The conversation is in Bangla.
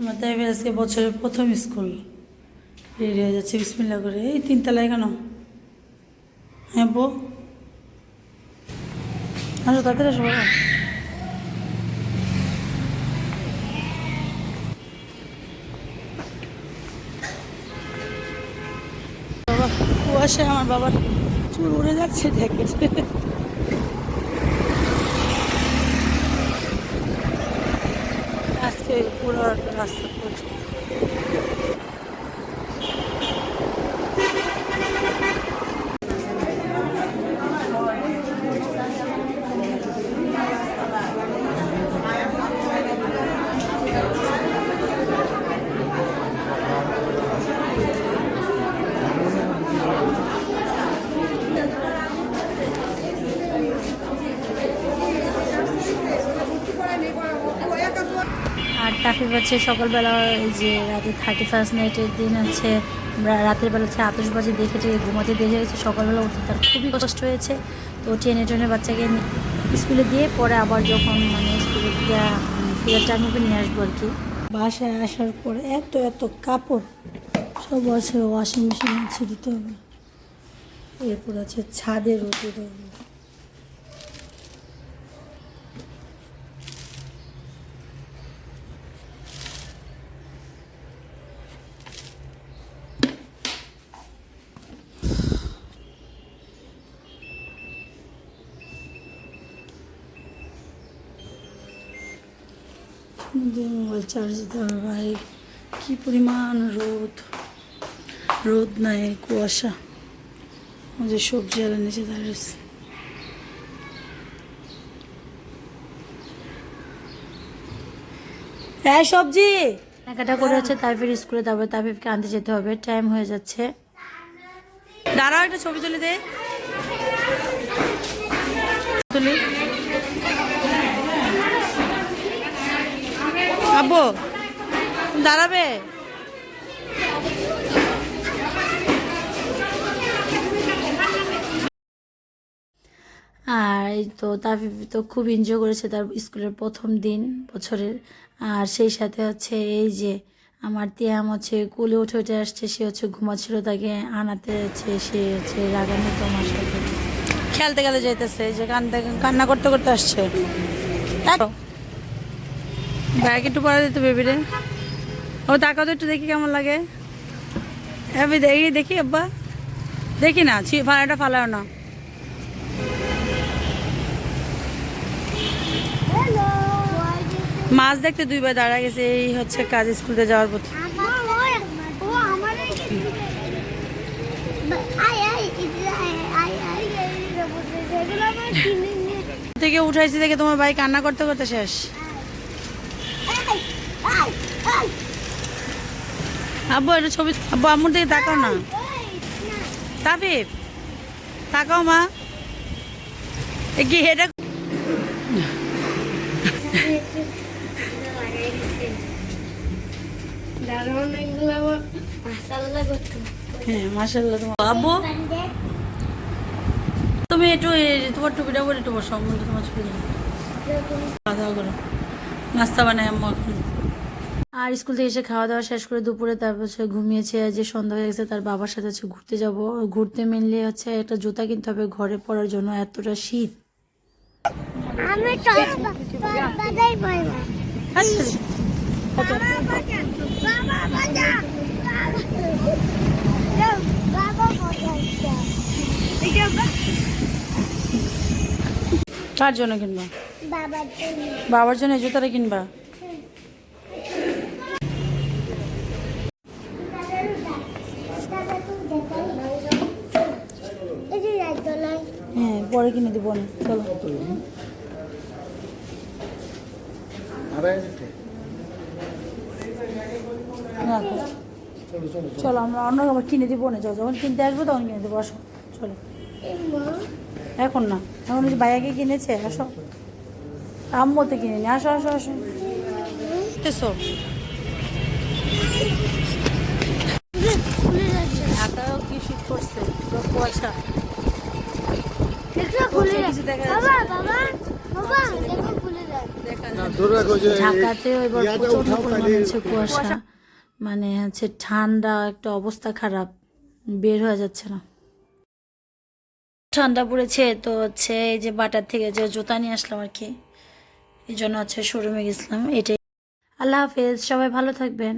আমার তাই আজকে বছরের প্রথম স্কুল। রেডি হয়ে যাচ্ছে বিসমিল্লা করে। এই তিনতলায় কেন হ্যাঁ বো আসো, তাড়াতাড়ি আসো বাবা বাবা, কুয়াশায় আমার বাবার চুল উড়ে যাচ্ছে দেখে পুরো রাস্তা করছে আর টাফিফ হচ্ছে সকালবেলা যে রাতে থার্টি ফার্স্ট নাইটের দিন আছে রাতের বেলা হচ্ছে আতসবাজি দেখে টেকে ঘুমাতে দেখে গেছে সকালবেলা উঠতে তার খুবই কষ্ট হয়েছে। তো টেনে টেনে বাচ্চাকে স্কুলে দিয়ে পরে আবার যখন মানে স্কুলে গিয়ে ফিরার টাইম হবে নিয়ে আসব আর কি। বাসায় আসার পর এত এত কাপড়, সব আছে ওয়াশিং মেশিনে আছে দিতে হবে। এরপর আছে ছাদে রোদে দিয়ে মোবাইল চার্জ দিতে হবে ভাই। কী পরিমাণ রোদ। রোদ নাই কুয়াশা। যে সবজি আলা নিচে দাঁড়িয়েছে। হ্যাঁ সবজি! কেনাকাটা করে হচ্ছে তাইফের স্কুলে তারপরে তাইফকে আনতে যেতে হবে। টাইম হয়ে যাচ্ছে। দাঁড়াও একটা ছবি তুলে দে। তুলি। আব্বু দাঁড়াবে? আর এই তো তাফিফ তো খুব এনজয় করেছে তার স্কুলের প্রথম দিন বছরের। আর সেই সাথে হচ্ছে এই যে আমার তিয়াম হচ্ছে কুলে উঠে উঠে আসছে সে হচ্ছে ঘুমাচ্ছিল তাকে আনাতে হচ্ছে সে হচ্ছে রাগানি তোমার সাথে। খেলতে গেলে যাইতেছে যে কান্দতে কান্না করতে করতে আসছে। ব্যাগ একটু পরে দিতে বেবিরে ও তাকাও তো একটু দেখি কেমন লাগে। আমি দেখি দেখি আব্বা। দেখি না ছি ফালাটা ফালাও না। মাছ দেখতে দুইবার দাঁড়া গেছে এই হচ্ছে কাজ স্কুলে যাওয়ার পথে। থেকে উঠাইছি দেখে তোমার ভাই কান্না করতে করতে শেষ। আব্বু একটা ছবি আব্বু আম্মুর দিকে তাকাও না। তাবিব তাকাও মা। কি এটা হ্যাঁ তোমার তুমি একটু তোমার টুপিটা বসো আম্মু তোমার ছবি দাও। খাওয়া দাওয়া করো। নাস্তা বানাই আম্মু এখন। আর স্কুল থেকে এসে খাওয়া দাওয়া শেষ করে দুপুরে তারপর হচ্ছে ঘুমিয়েছে যে সন্ধ্যা হয়ে গেছে তার বাবার সাথে হচ্ছে ঘুরতে যাব। ঘুরতে মেনলি হচ্ছে একটা জুতা কিনতে হবে ঘরে পরার জন্য এতটা শীত। আমি তো বাজাই পারব বাবা বাজা বাবা বাজা বাবা বাজা কার জন্য কিনবা? বাবার জন্য। বাবার জুতাটা কিনবা এই যে যাইতো নাই হ্যাঁ পরে কিনে দিব না চলো। চলো, আমরা অন্য আবার কিনে দিব না। যাও, যখন কিনতে আসব তখন কিনে দেবো, আসো। চলো। এখন না, এখন ভাইয়াকে কিনেছে, আসো। আম্মতে কিনে নি। আসো আসো আসো এসো ঢাকায়ও কি শীত করছে পুরো কুয়াশা দেখো খুলে কিছু দেখা বাবা বাবা বাবা দেখো খুলে যায় দেখা ধরে রাখো যে ঢাকাতেও এবার প্রচণ্ড পরিমাণে হচ্ছে কুয়াশা। মানে হচ্ছে ঠান্ডা একটা অবস্থা খারাপ বের হয়ে যাচ্ছে না। ঠান্ডা পড়েছে তো হচ্ছে এই যে বাটার থেকে যে জুতা নিয়ে আসলাম আর কি এই জন্য হচ্ছে শোরুমে গেছিলাম এটাই। আল্লাহ হাফেজ সবাই ভালো থাকবেন।